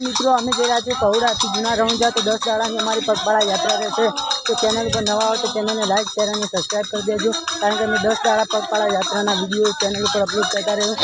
મિત્રો, અમે ગયા રહ્યા છીએ કહોડાથી જૂના રણુજા, તો દસ દાડાની અમારી પગપાળા યાત્રા રહેશે તો ચેનલ પર નવા હોય તો ચેનલને લાઈક શેર અને સબસ્ક્રાઈબ કરી દેજો. કારણ કે અમે દસ દાડા પગપાળા યાત્રાના વીડિયો ચેનલ ઉપર અપલોડ કરતા રહ્યું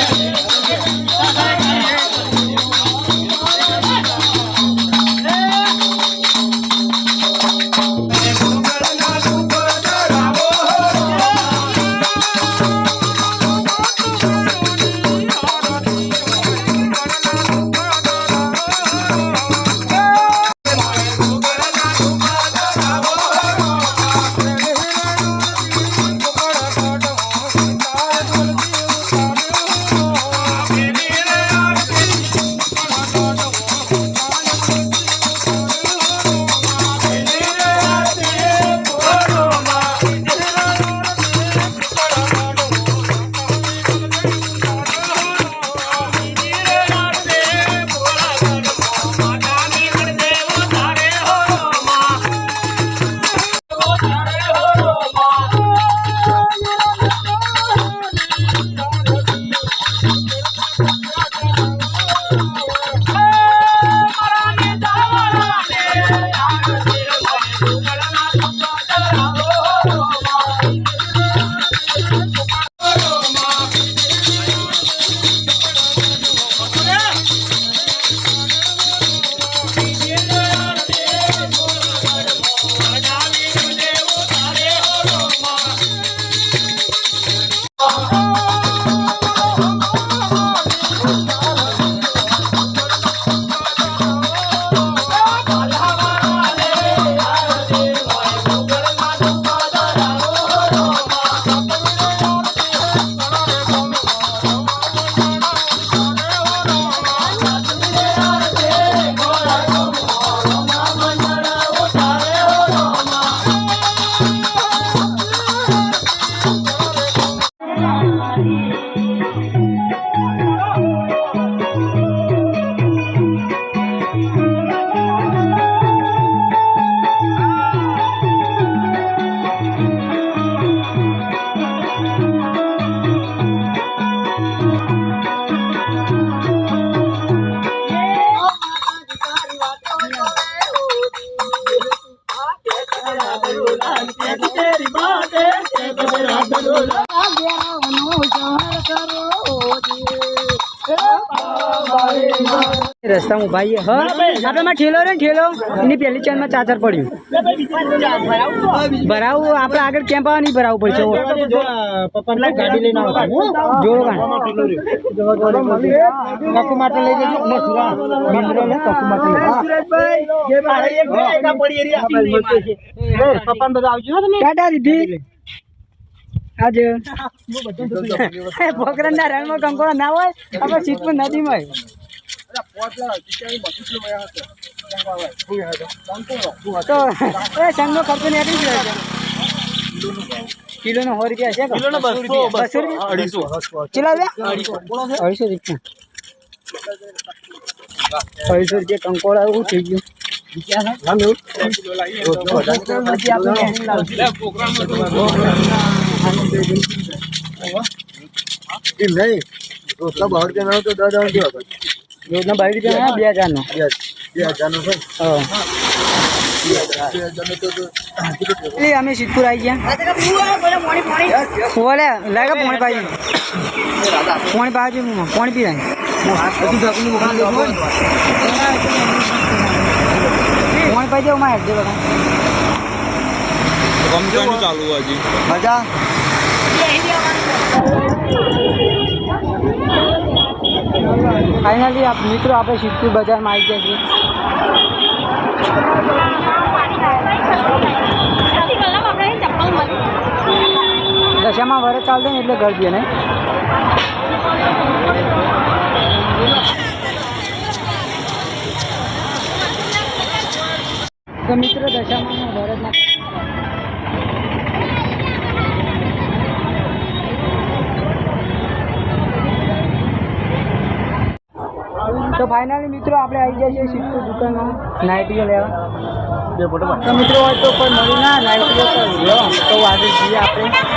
Daddy, રસ્તામાં ઊભા છીએ. હા આપણે માં ઠેલો રે ઠેલો. એની પહેલી ચેનમાં ચાચર પડ્યું. ભરાવું આપણે આગળ કેમ્પ આવવા નહીં ભરાવું પડશે ગાડી લઈને જોડો માટે લઈ જજો. ને કાકુ માટે પપ્પા બધા આવજો ટાટા દીધી. આજ. પોકરણ ના રણમાં કંકોડા ના હોય આપણે સીટ પર નદીમાં. તો એ સંઘનો ખર્ચો નીકળી ગયો છે કિલો નો સો રૂપિયા છે કે? કિલોનો બસો બસો બસો રૂપિયા? અઢીસો કેટલા રૂપિયા અઢીસો રૂપિયા અઢીસો રૂપિયા કંકોડા એવું થઈ ગયું નહીં રોટલા બહાર ત્યાં ના તો દાદા રોજના બાવીસ રૂપિયા બે હજાર નો બે હજાર નો છે હા બે હજાર નો તો એટલે અમે સિદ્ધપુર આવી? ગયા બોલે લાગે પોણી પાજી પોણી પાજી પોણી પી પોણી પાજી માં હેડ બધા. ચાલુ હજી. મજા? ફાઇનલી આપ મિત્રો આપણે સિદ્ધપુર બજારમાં આવી ગયા છીએ. દશામાં વરસ ચાલતો ને એટલે ગરદી ને. તો મિત્રો, દશામાં વરસના તો ફાઇનલી મિત્રો આપણે આવી જાય છીએ સિદ્ધપુર દુકાનમાં. નાઇટીઓ લેવા. બે તો મિત્રો હોય તો કોઈ મળી ના નાઇટીઓ તો લો તો આગળ જઈએ આપણે.